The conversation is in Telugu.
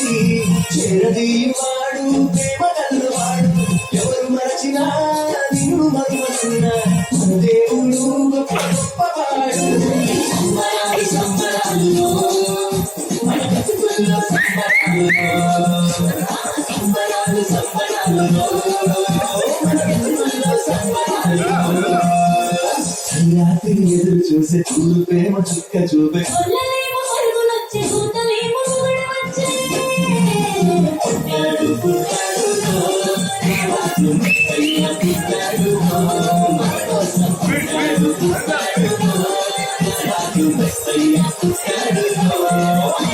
చేసి చేరదీయువాడు ప్రేమ కలవాడు ఎవరు మరచినా నిన్ను మరువచిన దేవుడు రాత్రి ఎదురు చూసే చూపే మా చుక్క చూపే. Thank you.